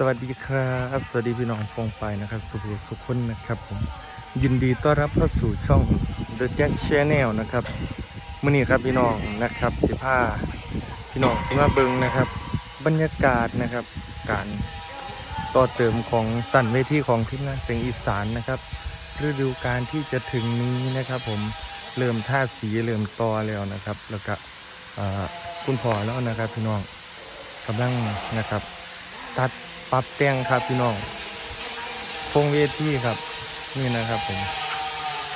สวัสดีครับ สวัสดีพี่น้องฟงไปนะครับ สุภสุขคนนะครับผมยินดีต้อนรับเข้าสู่ช่อง The Jack Channel นะครับมื่อนี้ครับพี่น้องนะครับสิผ้าพี่น้องมาเบิงนะครับ บรรยากาศนะครับ การต่อเติมของสั่นเวทีของทีมงานเสียงอีสานนะครับฤดูการที่จะถึงนี้นะครับ ผมเริ่มท่าสีเริ่มตอแล้วนะครับ แล้วก็คุณพ่อแล้วนะครับ พี่น้องกำลังนะครับ ตัด ปรับแต่งครับพี่น้องโครงเวทีครับ นี่นะครับผม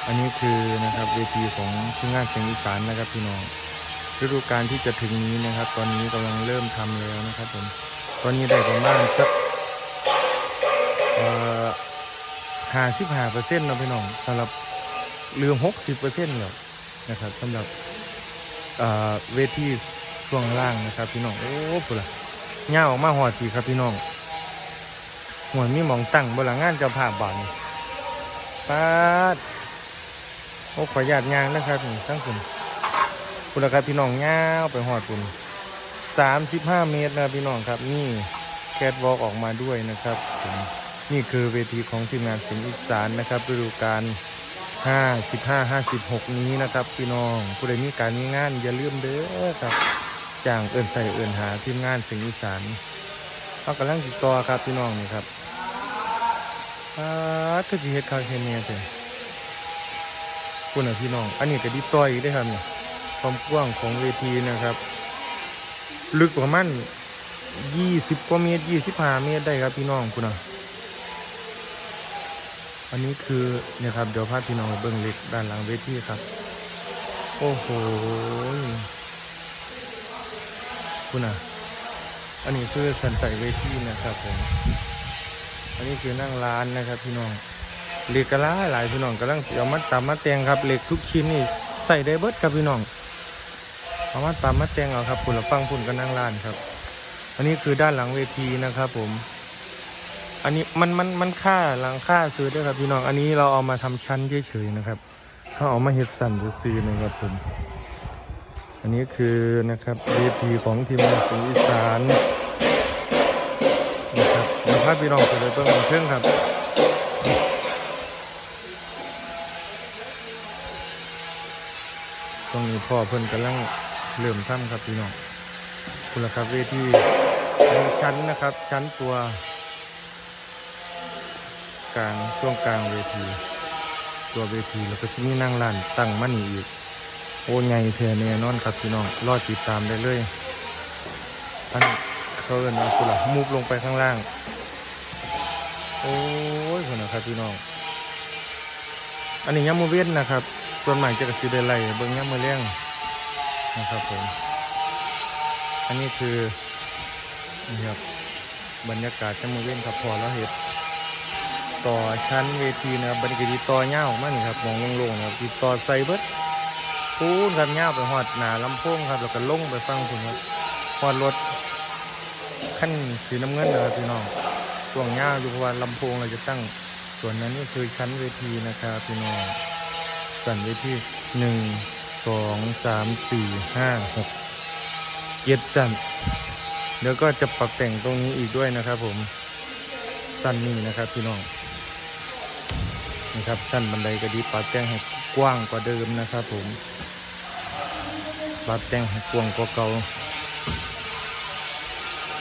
อันนี้คือนะครับเวทีของทีมงานเสียงอีสานนะครับพี่น้องฤดูกาลที่จะถึงนี้นะครับ ตอนนี้กำลังเริ่มทำแล้วนะครับผม ตอนนี้ได้ประมาณสักห้าสิบห้าเปอร์เซ็นต์นะพี่น้องสำหรับเรือหกสิบเปอร์เซ็นต์แล้วนะครับสำหรับเอ่อเวทีช่วงล่างนะครับ พี่น้องโอ้ปุ๊ละเงาออกมาหอดสีครับพี่น้อง หัวมีมองตั้งบนหลังงานเจ้าภาพบานปาดโอ้ขออนุญาตยางนะครับทั้งคุณคุณละครับพี่น้องเงาไปหอดคุณสามสิบห้าเมตรนะพี่น้องครับ นี่แคทวอล์กออกมาด้วยนะครับผมนี่คือเวทีของทีมงานสิงห์อีสานนะครับฤดูกาลห้าสิบห้าห้าสิบหกนี้นะครับ พี่น้องผู้ใดมีการมีงานอย่าลืมเด้อครับจ้างเอื่นใส่เอื่นหาทีมงานสิงห์อีสานเขากำลังติดต่อครับพี่น้องนี่ครับ อ่าถ้าจีเฮ็ดคาเคนเนียเสียคุณน่ะพี่น้อง อันนี้ก็ดีต่ออีกได้ครับเนี่ยความกว้างของเวทีนะครับ ลึกประมาณยี่สิบกว่าเมตรยี่สิบห้าเมตรได้ครับพี่น้องคุณน่ะอันนี้คือเนี่ยครับเดี๋ยวพาพี่น้องไปเบิ้งเล็กด้านหลังเวทีครับ โอ้โหคุณอะ อันนี้คือสันใส่เวทีนะครับผม อันนี้คือนั่งร้านนะครับพี่น้องเหล็กกระลาหลายพี่น้องกำลังเอามาตำมาแตงครับเหล็กทุกชิ้นนี่ใส่ได้เบิดครับพี่น้องเอามาตำมาแตงเอาครับคุณละฟังคุณก็นั่งร้านครับ อันนี้คือด้านหลังเวทีนะครับผม อันนี้มันมันมันค่าหลังค่าซื้อด้วยครับพี่น้อง อันนี้เราเอามาทำชั้นเฉยๆนะครับเขาเอามาเฮ็ดสันซื้อนะครับผม อันนี้คือนะครับเวทีของทีมงานสีอีสานาพาพี่น้องไปเลยเบิ่งเชิงครับตรงนี้พ่อเพิ่นกำลังเริ่มทำครับพี่น้องคุณละครับเวทีชั้นนะครับ ชั้นตัวกลางช่วงกลางเวที ตัวเวทีแล้วก็ที่นี่นั่งลานตั้งมั่นอีกโอ้ไงเธอเนี่ยนอนครับพี่น้องรอติดตามได้เลยอันเขาเอินเอาสุละมูฟลงไปข้างล่าง โอ้ยคนนะครับพี่น้อง อันนี้ย้ำมือเว้นนะครับส่วนใหม่จะกระสีได้ไล่เบิ้งย้ำมือเลี้ยงนะครับผม อันนี้คือนี่ครับบรรยากาศย้ำมือเว้นครับพอแล้วเห็ดต่อชั้นเวทีนะครับบรรยากาศต่อเง่ามากนี่ครับมองโล่งๆนะครับต่อใส่เบิดปูนครับย่าไปหอดหนาลำโพงครับแล้วก็ลงไปฟังคุณครับหอดรถขั้นสีน้ำเงินนะครับพี่น้อง ช่วงย่าวอยู่เพราะว่าลำโพงเราจะตั้ง ส่วนนั้นก็คือชั้นเวทีนะครับพี่น้องสั่นเวทีหนึ่งสองสามสี่ห้าหกเจ็ดจันเดี๋ยวก็จะปรับแต่งตรงนี้อีกด้วยนะครับ ผมสั้นนี้นะครับพี่น้องนะครับสั้นบันไดก็ดีปรับแต่งให้กว้างกว่าเดิมนะครับ ผมปรับแต่งให้กว้างกว่าเก่า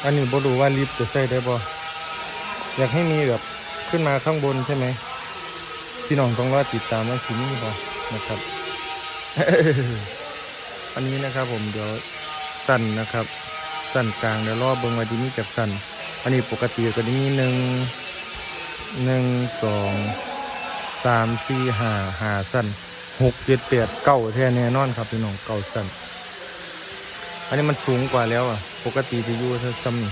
อันนี้บ่รู้ว่าลิฟต์จะใส่ได้บ่ อยากให้มีแบบขึ้นมาข้างบนใช่ไหมพี่น้องต้องรอติดตามว่าสิมีบ่นะครับ อันนี้นะครับผมเดี๋ยวสั้นนะครับ สั้นกลางเดี๋ยวรอบเบิ่งว่าดีนี้จากสั้นอันนี้ปกติก็จะมีหนึ่งหนึ่งสองสามสี่ห้าห้าสั้นหกเจ็ดแปดเก้าแท้แน่นอนครับพี่น้องเก้าสั้นอันนี้มันสูงกว่าแล้วอะ ปกติจะอยู่เท่าซ้ำนี่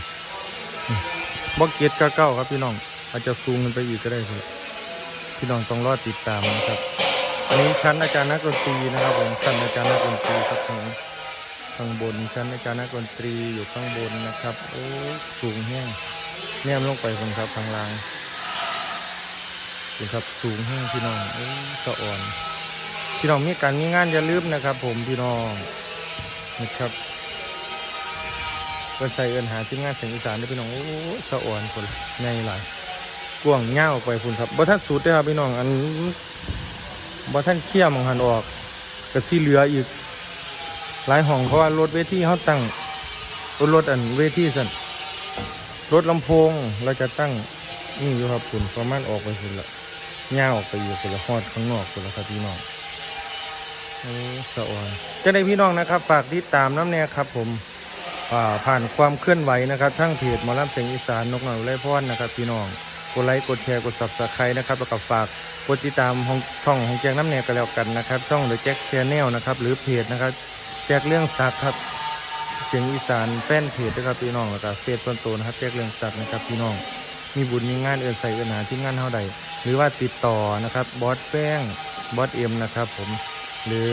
บล็อกเจ็ดเก้าครับพี่น้อง อาจจะสูงขึ้นไปอีกก็ได้ครับพี่น้องต้องรอติดตามนะครับ อันนี้ชั้นอาจารย์นักดนตรีนะครับผมชั้นอาจารย์นักดนตรีครับข้างข้างบนชั้นอาจารย์นักดนตรีอยู่ข้างบนนะครับโอ้สูงแห้งแนมลงไปคนครับข้างล่างดูครับสูงแห้งพี่น้องโอ้สะอ่อนพี่น้องมีการมีงานอย่าลืมนะครับ ผมพี่น้องนะครับ เพิ่นใส่เอิ้นหาทีมงานเสียงอีสานเด้พี่น้องโอ้สะอ่อนคนใหญ่หลายกว้างยาไปพุ่นครับบ่ทันสุดเด้ครับพี่น้องอันบ่ทันเคลียร์หมองหันออกก็ที่เหลืออีก หลายห้องเพราะว่ารถเวทีเขาตั้งรถอันเวทีสั่นรถลำโพงเราจะตั้งนี่อยู่ครับคุณประมาณออกไปคุณละย่าออกไปอยู่คุณละฮอดข้างนอกคุณละครับพี่น้องโอ้สะออนจะได้พี่น้องนะครับ ฝากติดตามน้ำแน่ครับผม ผ่านความเคลื่อนไหวนะครับทั้งเพจหมอลำเสียงอีสานนกหน่อยไล่พรนะครับพี่น้องกดไลค์กดแชร์กดซับสไครต์นะครับแล้วก็ฝากกดติดตามของช่องของแจงน้ำแน่ก็แล้วกันนะครับ ช่องเดอะแจ็คแชนแนลนะครับหรือเพจนะครับแจกเรื่องสัตว์ครับเสียงอีสานแฟนเพจนะครับพี่น้องแล้วก็เฟซส่วนตัวนะครับแจกเรื่องสัตว์นะครับพี่น้องมีบุญมีงานเอื่นใส่เอื่นหาที่งานเท่าใด หรือว่าติดต่อนะครับบอสแป้งบอสเอ็มนะครับผมหรือ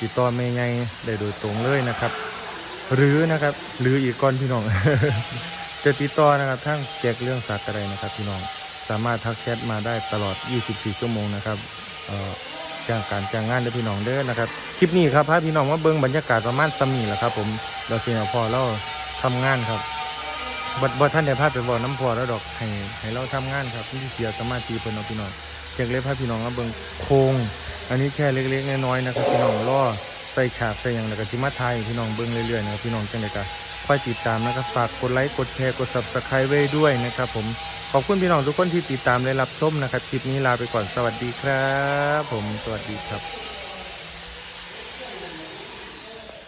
ติดต่อเมย์ไงได้โดยตรงเลยนะครับ หรือนะครับ หรืออีกก้อนพี่น้อง จะติดต่อนะครับทั้งแจกเรื่องสัตว์อะไรนะครับพี่น้อง สามารถทักแชทมาได้ตลอด 24 ชั่วโมงนะครับจ้างการจ้างงานเด้พี่น้องเด้อนะครับ คลิปนี้ครับพาพี่น้องมาเบิ่งบรรยากาศประมาณซ้ำนี่แหละครับผมเราเสียพอเราทำงานครับบัดบท่านได้พาไปบอกน้ำพอแล้วดอกให้ให้เราทำงานครับที่เสียสมาธิเพิ่นเอาพี่น้องเจ๊กเล็กพาพี่น้องมาเบิ่งโคงอันนี้แค่เล็กๆน้อยๆนะครับพี่น้องล่อ ใส่ฉากใส่ยังแล้วก็สิมาทายให้พี่น้องเบิ่งเรื่อยๆนะครับพี่น้องจังได๋ก็คอยติดตามนะครับฝากกดไลค์กดแชร์กด Subscribe ไว้ด้วยนะครับผมขอบคุณพี่น้องทุกคนที่ติดตามและรับชมนะครับคลิปนี้ลาไปก่อนสวัสดีครับ ผมสวัสดีครับ